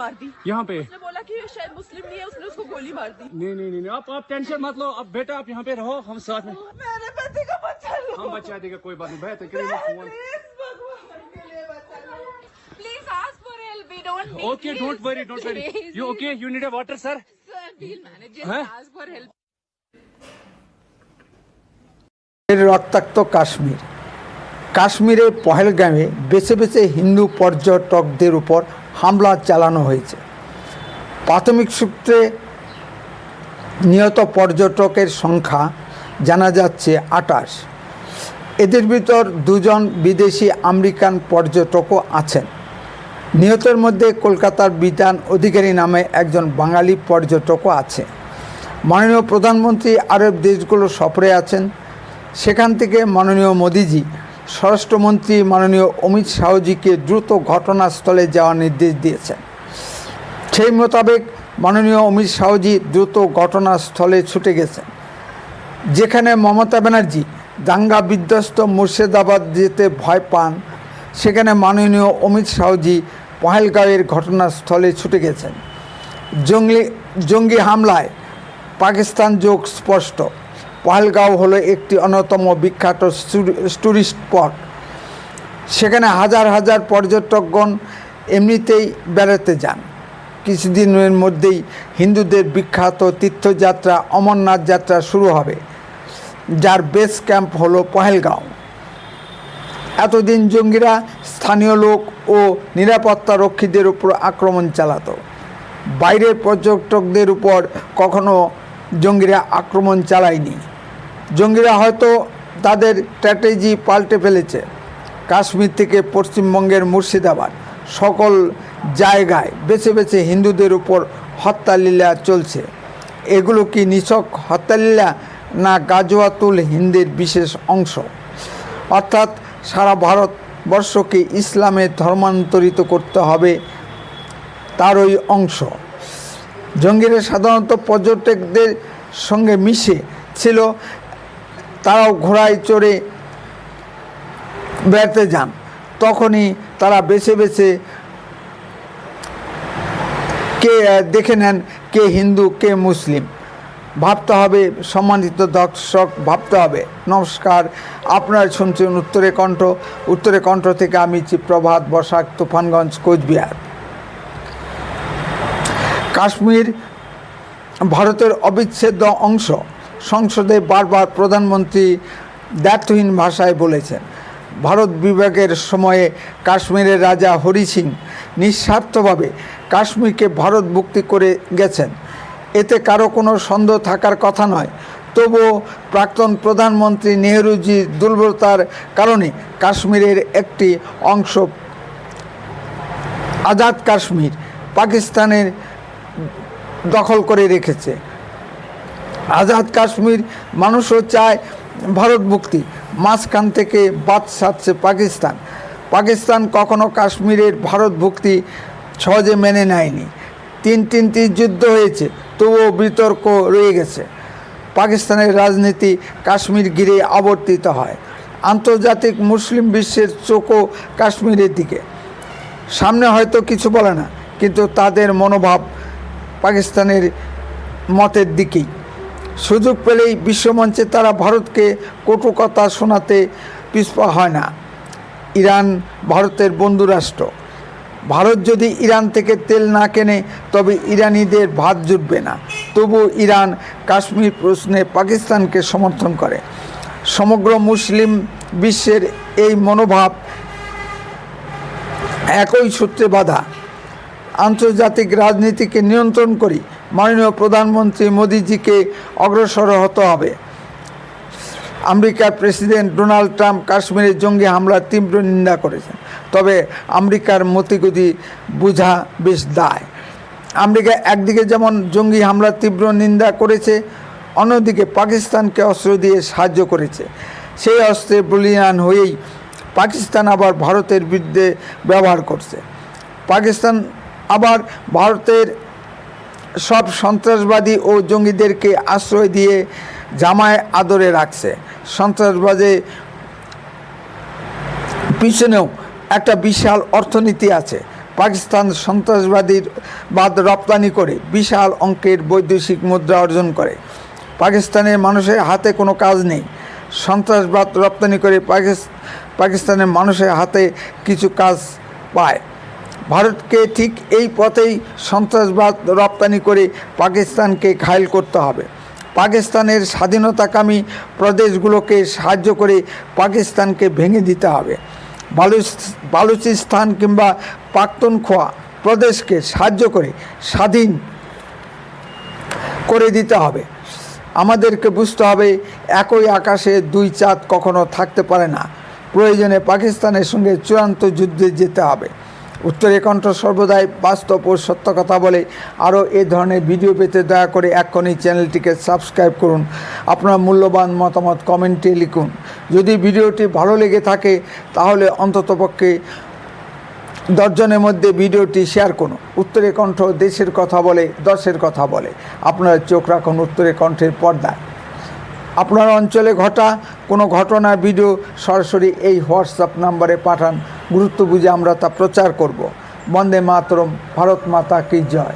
मार दी यहाँ पे उसने बोला कि ये शायद मुस्लिम नहीं है उसने उसको गोली मार दी नहीं नहीं नहीं नहीं, आप आप टेंशन मत लो अब बेटा आप यहाँ पे रहो हम साथ में मेरे पति का बच्चा लो हम बचा देगा कोई बात नहीं बेहतर करेंगे फोन प्लीज भगवान के लिए बचा लो Please ask for help. We don't need okay don't worry don't worry Please, you okay you need a water sir Sir, we'll manage it. Huh? Ask for help. এর রক্তাক্ত কাশ্মীর কাশ্মীরে পহেলগামে বেছে বেছে হিন্দু পর্যটকদের উপর হামলা চালানো হয়েছে। প্রাথমিক সূত্রে নিহত পর্যটকের সংখ্যা জানা যাচ্ছে আটাশ। এদের ভিতর দুজন বিদেশি আমেরিকান পর্যটকও আছেন। নিহতের মধ্যে কলকাতার বিধান অধিকারী নামে একজন বাঙালি পর্যটকও আছে। মাননীয় প্রধানমন্ত্রী আরব দেশগুলো সফরে আছেন। সেখান থেকে মাননীয় মোদিজি স্বরাষ্ট্রমন্ত্রী মাননীয় অমিত শাহজিকে দ্রুত ঘটনাস্থলে যাওয়ার নির্দেশ দিয়েছেন। সেই মোতাবেক মাননীয় অমিত শাহজি দ্রুত ঘটনাস্থলে ছুটে গেছেন। যেখানে মমতা ব্যানার্জি দাঙ্গা বিধ্বস্ত মুর্শিদাবাদ যেতে ভয় পান, সেখানে মাননীয় অমিত শাহজি পহেলগাঁওয়ের ঘটনাস্থলে ছুটে গেছেন। জঙ্গলি জঙ্গি হামলায় পাকিস্তান যোগ স্পষ্ট। পহেলগাঁও হলো একটি অন্যতম বিখ্যাত ট্যুরিস্ট স্পট। সেখানে হাজার হাজার পর্যটকগণ এমনিতেই বেড়াতে যান। কিছুদিনের মধ্যেই হিন্দুদের বিখ্যাত তীর্থযাত্রা, অমরনাথ যাত্রা শুরু হবে, যার বেস ক্যাম্প হলো পহেলগাঁও। এতদিন জঙ্গিরা স্থানীয় লোক ও নিরাপত্তা রক্ষীদের উপর আক্রমণ চালাতো। বাইরের পর্যটকদের উপর কখনো জঙ্গিরা আক্রমণ চালায়নি। জঙ্গিরা হয়তো তাদের স্ট্র্যাটেজি পাল্টে ফেলেছে। কাশ্মীর থেকে পশ্চিমবঙ্গের মুর্শিদাবাদ, সকল জায়গায় বেছে বেছে হিন্দুদের উপর হত্যালীলা চলছে। এগুলো কি নিছক হত্যালীলা না গাজওয়াতুল হিন্দের বিশেষ অংশ? অর্থাৎ সারা ভারতবর্ষকে ইসলামে ধর্মান্তরিত করতে হবে তারই অংশ। জঙ্গিরা সাধারণত পর্যটকদের সঙ্গে মিশে ছিল তারাও ঘোড়ায় চড়ে বেড়াতে যান। তখনই তারা বেছে বেছে কে দেখে নেন কে হিন্দু, কে মুসলিম। ভাবতে হবে, সম্মানিত দর্শক, ভাবতে হবে। নমস্কার, আপনারা শুনছেন উত্তরে কণ্ঠ। উত্তরে কণ্ঠ থেকে আমি চিপ্রভাত বসাক, তুফানগঞ্জ, কোচবিহার। কাশ্মীর ভারতের অবিচ্ছেদ্য অংশ। সংসদে বারবার প্রধানমন্ত্রী দ্ব্যর্থহীন ভাষায় বলেছেন, ভারত বিভাগের সময়ে কাশ্মীরের রাজা হরি সিং নিঃস্বার্থভাবে কাশ্মীরকে ভারত মুক্তি করে গেছেন। এতে কারও কোনো সন্দেহ থাকার কথা নয়। তবুও প্রাক্তন প্রধানমন্ত্রী নেহরুজির দুর্বলতার কারণে কাশ্মীরের একটি অংশ আজাদ কাশ্মীর পাকিস্তানের দখল করে রেখেছে। আজাদ কাশ্মীর মানুষও চায় ভারত মুক্তি। মাঝখান থেকে বাদ সাধছে পাকিস্তান। পাকিস্তান কখনো কাশ্মীরের ভারত মুক্তি সহজে মেনে নেয়নি। তিন তিনটি যুদ্ধ হয়েছে, তবুও বিতর্ক রয়ে গেছে। পাকিস্তানের রাজনীতি কাশ্মীর ঘিরে আবর্তিত হয়। আন্তর্জাতিক মুসলিম বিশ্বের চোখও কাশ্মীরের দিকে। সামনে হয়তো কিছু বলে না, কিন্তু তাদের মনোভাব পাকিস্তানের মতের দিকেই। সুযোগ পেলেই বিশ্বমঞ্চে তারা ভারতকে কটু কথা শোনাতে পিছপা হয় না। ইরান ভারতের বন্ধুরাষ্ট্র। ভারত যদি ইরান থেকে তেল না কেনে, তবে ইরানিদের ভাত জুটবে না। তবু ইরান কাশ্মীর প্রশ্নে পাকিস্তানকে সমর্থন করে। সমগ্র মুসলিম বিশ্বের এই মনোভাব একই সূত্রে বাধা। আন্তর্জাতিক রাজনীতিকে নিয়ন্ত্রণ করি মাননীয় প্রধানমন্ত্রী মোদিজিকে অগ্রসর হতে হবে। আমেরিকার প্রেসিডেন্ট ডোনাল্ড ট্রাম্প কাশ্মীরের জঙ্গি হামলার তীব্র নিন্দা করেছেন। তবে আমেরিকার মতিগতি বোঝা বেশ দায়। আমেরিকা একদিকে যেমন জঙ্গি হামলার তীব্র নিন্দা করেছে, অন্যদিকে পাকিস্তানকে অস্ত্র দিয়ে সাহায্য করেছে। সেই অস্ত্রে বলিয়ান হয়েই পাকিস্তান আবার ভারতের বিরুদ্ধে ব্যবহার করছে। পাকিস্তান আবার ভারতের সব সন্ত্রাসবাদী ও জঙ্গিদেরকে আশ্রয় দিয়ে জামায় আদরে রাখছে। সন্ত্রাসবাদে পিছনেও একটা বিশাল অর্থনীতি আছে। পাকিস্তান সন্ত্রাসবাদীর বাদ রপ্তানি করে বিশাল অঙ্কের বৈদেশিক মুদ্রা অর্জন করে। পাকিস্তানের মানুষের হাতে কোনো কাজ নেই। সন্ত্রাসবাদ রপ্তানি করে পাকিস- পাকিস্তানের মানুষের হাতে কিছু কাজ পায়। ভারতকে ঠিক এই পথেই সন্ত্রাসবাদ রপ্তানি করে পাকিস্তানকে ঘায়েল করতে হবে। পাকিস্তানের স্বাধীনতাকামী প্রদেশগুলোকে সাহায্য করে পাকিস্তানকে ভেঙে দিতে হবে। বালুচ, বালুচিস্তান কিংবা পাক্তনখোয়া প্রদেশকে সাহায্য করে, স্বাধীন করে দিতে হবে। আমাদেরকে বুঝতে হবে, একই আকাশে দুই চাঁদ কখনো থাকতে পারে না। প্রয়োজনে পাকিস্তানের সঙ্গে চূড়ান্ত যুদ্ধে যেতে হবে। উত্তরে কণ্ঠ সর্বদাই বাস্তব ও সত্য কথা বলে। আরও এ ধরনের ভিডিও পেতে দয়া করে এক্ষুনি চ্যানেলটিকে সাবস্ক্রাইব করুন। আপনার মূল্যবান মতামত কমেন্টে লিখুন। যদি ভিডিওটি ভালো লেগে থাকে, তাহলে অন্ততপক্ষে দশজনের মধ্যে ভিডিওটি শেয়ার করুন। উত্তরে কণ্ঠ দেশের কথা বলে, দশের কথা বলে। আপনারা চোখ রাখুন উত্তরে কণ্ঠের পর্দায় আপনার অঞ্চলে ঘটা কোনো ঘটনা ভিডিও সরাসরি এই হোয়াটসঅ্যাপ নাম্বারে পাঠান। গুরুত্ব বুঝে আমরা তা প্রচার করব। বন্দে মাতরম ভারত মাতা কি জয়?